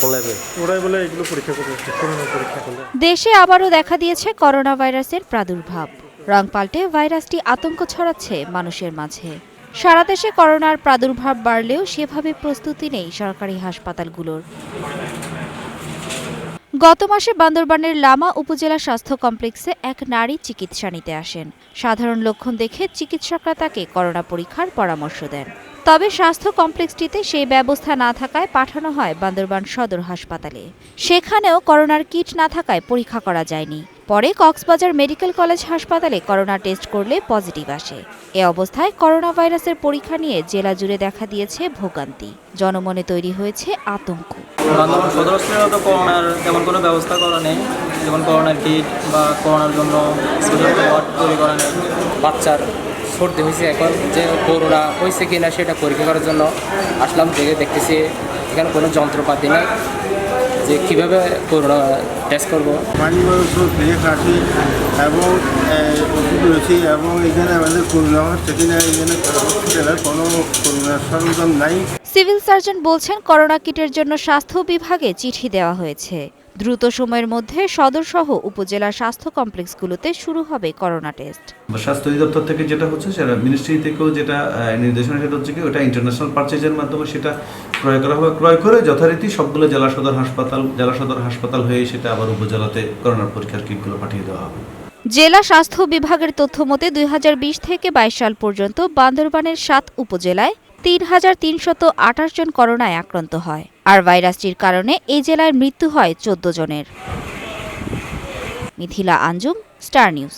কোন ল্যাবে ওরাই বলে এগুলো পরীক্ষা করে করোনা পরীক্ষা করলে। দেশে আবারও দেখা দিয়েছে করোনা ভাইরাসের প্রাদুর্ভাব। রং পাল্টে ভাইরাসটি আতঙ্ক ছড়াচ্ছে মানুষের মাঝে। সারা দেশে করোনার প্রাদুর্ভাব বাড়লেও সেভাবে প্রস্তুতি নেই সরকারি হাসপাতালগুলোর। গত মাসে বান্দরবানের লামা উপজেলা স্বাস্থ্য কমপ্লেক্সে এক নারী চিকিৎসা নিতে আসেন। সাধারণ লক্ষণ দেখে চিকিৎসকরা তাকে করোনা পরীক্ষার পরামর্শ দেন। তবে স্বাস্থ্য কমপ্লেক্সটিতে সেই ব্যবস্থা না থাকায় পাঠানো হয় বান্দরবান সদর হাসপাতালে। সেখানেও করোনার কিট না থাকায় পরীক্ষা করা যায়নি। পরে কক্সবাজার মেডিকেল কলেজ হাসপাতালে করোনা টেস্ট করলে পজিটিভ আসে। এ অবস্থায় করোনা ভাইরাসের পরীক্ষা নিয়ে জেলা জুড়ে দেখা দিয়েছে ভোগান্তি। জনমনে তৈরি হয়েছে আতঙ্ক। বান্দরবান সদর হসপিটালে তো করোনার তেমন কোনো ব্যবস্থা করা নেই। যেমন করোনার কিট বা করোনার জন্য স্পেশাল ওয়ার্ড তৈরি করা নেই। বাচ্চার সর্দি হয়েছে এখন যে করোনা হয়েছে কিনা সেটা পরীক্ষা করার জন্য আসলাম দেখে দেখতেছি এখানে কোনো যন্ত্রপাতি নেই। যে কীভাবে করোনা টেস্ট করব? পানি দিয়ে খাচ্ছি এবং রয়েছে এবং এখানে আমাদের করোনা হচ্ছে এখানে হসপিটালের কোনো করোনার সরঞ্জাম নাই। সিভিল সার্জন বলছেন করোনা কিটের জন্য স্বাস্থ্য বিভাগে চিঠি দেওয়া হয়েছে। দ্রুত সময়ের মধ্যে সদরসহ উপজেলা স্বাস্থ্য কমপ্লেক্সগুলোতে শুরু হবে করোনা টেস্ট। স্বাস্থ্য অধিদপ্তর থেকে যেটা হচ্ছে সেটা মিনিস্ট্রি থেকেও যেটা নির্দেশনা সেটা হচ্ছে কি ওটা ইন্টারন্যাশনাল পারচেজের মাধ্যমে সেটা ক্রয় করা হবে। ক্রয় করে যথারীতি সবগুলো জেলা সদর হাসপাতাল জেলা সদর হাসপাতাল হয়ে সেটা আবার উপজেলাতে করোনার পরীক্ষার কিটগুলো পাঠিয়ে দেওয়া হবে। জেলা স্বাস্থ্য বিভাগের তথ্য মতে দুই হাজার বিশ থেকে বাইশ সাল পর্যন্ত বান্দরবানের সাত উপজেলায় তিন হাজার তিনশত আঠাশ জন করোনায় আক্রান্ত হয় আর ভাইরাসটির কারণে এই জেলায় মৃত্যু হয় চোদ্দ জনের। Mithila Anjum, star news.